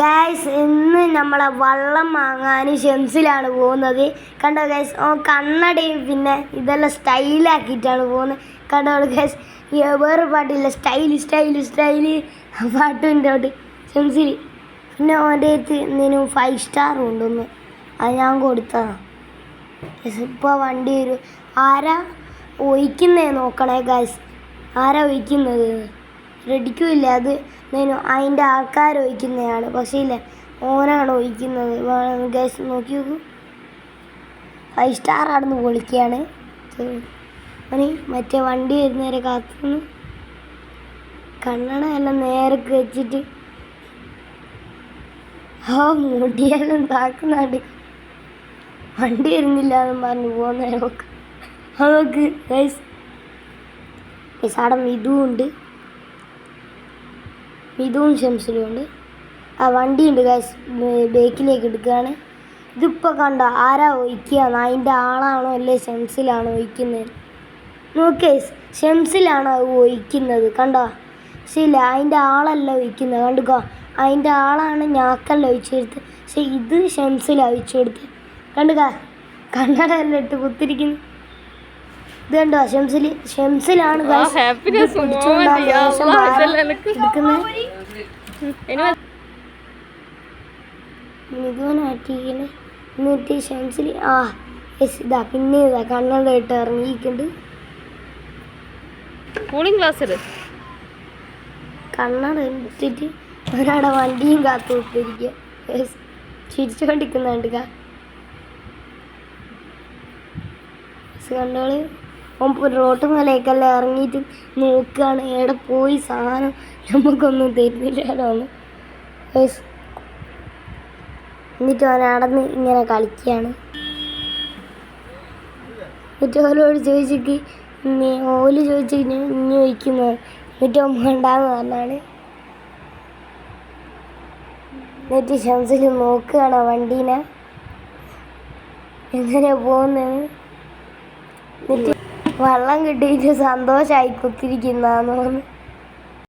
Guys ഇന്ന് നമ്മളെ വള്ളം വാങ്ങാൻ ഷെംസിലാണ് പോകുന്നത്. കണ്ടോ ഗൈസ് ഓ കണ്ണടയും പിന്നെ ഇതെല്ലാം സ്റ്റൈലാക്കിയിട്ടാണ് പോകുന്നത്. കണ്ടോ ഗൈസ് വേറെ പാട്ടില്ല? സ്റ്റൈൽ സ്റ്റൈൽ സ്റ്റൈൽ പാട്ടുണ്ട് അവിടെ ഷെംസിൽ പിന്നെ ഓന്റെ അടുത്ത് എന്തിനും ഫൈവ് സ്റ്റാർ ഉണ്ടെന്ന്. അത് ഞാൻ കൊടുത്തതാണ് ഇപ്പോൾ വണ്ടി വരും. ആരാ ഒഴിക്കുന്നേ നോക്കണേ ഗൈസ് ആരാ ഒഴിക്കുന്നത്? റെഡിക്കുമില്ല. അത് നേനോ അതിന്റെ ആൾക്കാർ ഒഴിക്കുന്നതാണ്. പക്ഷേ ഇല്ല ഓനാണ് ഒഴിക്കുന്നത്. ഗൈസ് നോക്കി നോക്കൂ. ഫൈവ് സ്റ്റാർ ആണെന്ന് പൊളിക്കുകയാണ്. അവന് മറ്റേ വണ്ടി വരുന്നവരെ കാത്തുനിന്ന് കണ്ണട എല്ലാം നേരക്ക് വെച്ചിട്ട് ആ മുടിയെല്ലാം താക്കുന്നുണ്ട് വണ്ടി വരുന്നില്ല എന്ന് പറഞ്ഞു പോകുന്ന നോക്ക്. നോക്ക് ഗൈസ് ഗൈസ് അവിടെ ഇതും ഉണ്ട് മിതുവും ഷംസിലും ഉണ്ട് ആ വണ്ടിയുണ്ട് ഗൈസ് ബേക്കിലേക്ക് എടുക്കുകയാണ്. ഇതിപ്പോൾ കണ്ടോ ആരാ ഒഴിക്കുക? അതിന്റെ ആളാണോ അല്ലേ ഷംസിലാണോ ഒഴിക്കുന്നത്? നോക്കേ ഷംസിലാണോ അത് ഒഴിക്കുന്നത്? കണ്ടോ? ശരിയില്ല? അതിന്റെ ആളല്ല ഒഴിക്കുന്നത്. കണ്ടുക്കോ? അതിന്റെ ആളാണ് ഞാക്കല്ല ഒഴിച്ചു കൊടുത്ത് പക്ഷെ ഇത് ഷംസിലാണ് ഒഴിച്ചു കൊടുത്ത് കണ്ടുക? കണ്ണട ഇട്ട് കുത്തിരിക്കുന്നു. ഇത് കണ്ടോ ഷംസിൽ ഷംസിലാണ് എന്നിട്ട് ഷംസിൽ ആ യെസ് ഇതാ പിന്നെ ഇതാ കണ്ണട ഇട്ട് ഇറങ്ങിയിട്ടുണ്ട് കൂളിംഗ് ഗ്ലാസ് കണ്ണട ഒരാടെ വണ്ടിയും കാത്തു വിട്ടിരിക്കുക യെസ് ചിരിച്ചുകൊണ്ടിരിക്കുന്നുണ്ട് കണ്ടോൾ റോട്ട് മേലേക്കെല്ലാം ഇറങ്ങിയിട്ട് നോക്കുകയാണ്. എവിടെ പോയി സാധനം? നമുക്കൊന്നും തരുന്നില്ല എന്നിട്ട് അവൻ നടന്ന് ഇങ്ങനെ കളിക്കുകയാണ്. എന്നിട്ട് ഓരോട് ചോദിച്ചിട്ട് ഓൽ ചോദിച്ചു ഇനി ചോദിക്കുന്നത് എന്നിട്ട് അവൻ വേണ്ടാന്ന് പറഞ്ഞാണ്. എന്നിട്ട് ഷംസിൽ നോക്കുകയാണ് വണ്ടീനെ. എങ്ങനെ പോകുന്നത്? എന്നിട്ട് വെള്ളം കിട്ടിയിട്ട് സന്തോഷമായി കുത്തിരിക്കുന്നതാന്ന് തോന്നുന്നു.